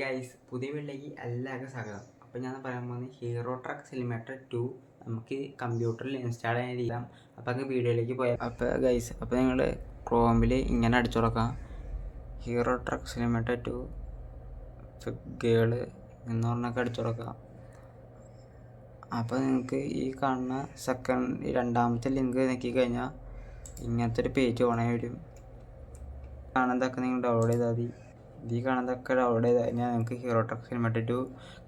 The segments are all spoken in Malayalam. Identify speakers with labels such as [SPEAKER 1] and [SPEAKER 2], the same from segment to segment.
[SPEAKER 1] ഗൈസ് പുതിയ വീട്ടിലേക്ക് എല്ലാവർക്കും സ്വാഗതം. അപ്പോൾ ഞാൻ പറയാൻ പോകുന്നത് ഹീറോ ട്രക്ക് സിനിമേറ്റർ ടു നമുക്ക് കമ്പ്യൂട്ടറിൽ ഇൻസ്റ്റാൾ ചെയ്യാൻ ചെയ്യാം അപ്പോൾ അങ്ങ് വീഡിയോയിലേക്ക് പോയാൽ അപ്പോൾ ഗൈസ് അപ്പോൾ നിങ്ങൾ ക്രോമിൽ ഇങ്ങനെ അടിച്ചു കൊടുക്കാം hero truck simulator two girl എന്ന് പറഞ്ഞൊക്കെ അടിച്ചു കൊടുക്കാം അപ്പോൾ നിങ്ങൾക്ക് ഈ കാണുന്ന സെക്കൻഡ് രണ്ടാമത്തെ ലിങ്ക് നോക്കി കഴിഞ്ഞാൽ ഇങ്ങനത്തെ ഒരു പേജ് ഓണായി വരും. കാണുന്നതൊക്കെ നിങ്ങൾ ഡൗൺലോഡ് ചെയ്താൽ മതി. ഈ കാണുന്നതൊക്കെ ഡൗൺലോഡ് ചെയ്ത് കഴിഞ്ഞാൽ നിങ്ങൾക്ക് ഹീറോ ടെക് സിനിമാറ്റിക് ടു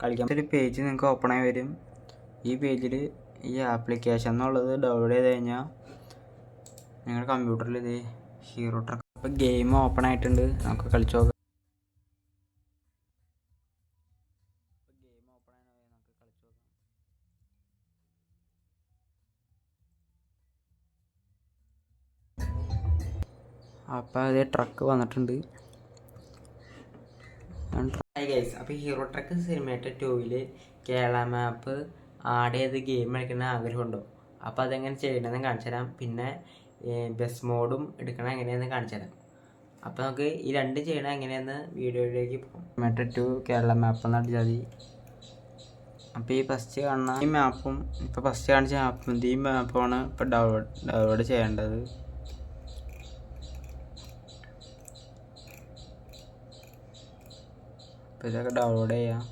[SPEAKER 1] കളിക്കാൻ ഒരു പേജ് നിങ്ങൾക്ക് ഓപ്പൺ ആയി വരും. ഈ പേജിൽ ഈ ആപ്ലിക്കേഷൻ എന്നുള്ളത് ഡൗൺലോഡ് ചെയ്ത് കഴിഞ്ഞാൽ നിങ്ങളുടെ കമ്പ്യൂട്ടറിൽ ഇത് ഹീറോ ട്രക്ക് ഇപ്പോൾ ഗെയിം ഓപ്പൺ ആയിട്ടുണ്ട്. നമുക്ക് കളിച്ചു നോക്കാം. അപ്പോൾ അതേ ട്രക്ക് വന്നിട്ടുണ്ട്. ഗൈസ് അപ്പോൾ ഹീറോ ട്രക്ക് സിനിമയുടെ ടൂവിൽ കേരള മാപ്പ് ആഡ് ചെയ്ത് ഗെയിം കളിക്കുന്ന ആഗ്രഹമുണ്ടോ? അപ്പോൾ അതെങ്ങനെ ചെയ്യണമെന്ന് കാണിച്ചു തരാം. പിന്നെ ബസ് മോഡും എടുക്കണം എങ്ങനെയാണെന്ന് കാണിച്ചു തരാം. അപ്പോൾ നമുക്ക് ഈ രണ്ട് ചെയ്യണം എങ്ങനെയാണെന്ന് വീഡിയോയിലേക്ക് പോകും. മെട്രോ ടു കേരള മാപ്പ് എന്ന് അടിച്ചാൽ മതി. അപ്പോൾ ഈ ഫസ്റ്റ് കാണുന്ന ഈ മാപ്പും ഇപ്പോൾ ഫസ്റ്റ് കാണിച്ച മാപ്പും ഈ മാപ്പാണ് ഇപ്പോൾ ഡൗൺലോഡ് ഡൗൺലോഡ് ചെയ്യേണ്ടത്. അപ്പോൾ ഇതൊക്കെ ഡൗൺലോഡ് ചെയ്യാം.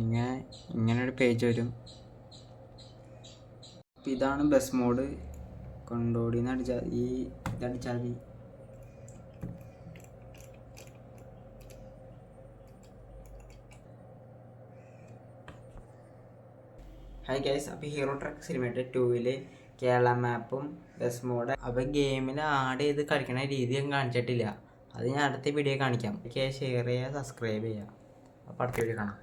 [SPEAKER 1] ഇങ്ങനെ ഇങ്ങനൊരു പേജ് വരും. അപ്പം ഇതാണ് ബസ് മോഡ് കൊണ്ടോടിന്ന് അടിച്ചാൽ ഈ ഇതടിച്ചാൽ മതി. ഹായ് ഗൈസ് അപ്പോൾ ഹീറോ ട്രക്ക് സിനിമയുടെ ടൂവിൽ കേരള മാപ്പും ബസ് മോഡ് അപ്പോൾ ഗെയിമിൽ ആഡ് ചെയ്ത് കളിക്കണ രീതി ഞാൻ കാണിച്ചിട്ടില്ല. അത് ഞാൻ അടുത്ത വീഡിയോ കാണിക്കാം. ഷെയർ ചെയ്യുക സബ്സ്ക്രൈബ് ചെയ്യുക അപ്പോൾ അടുത്ത വീഡിയോ കാണാം.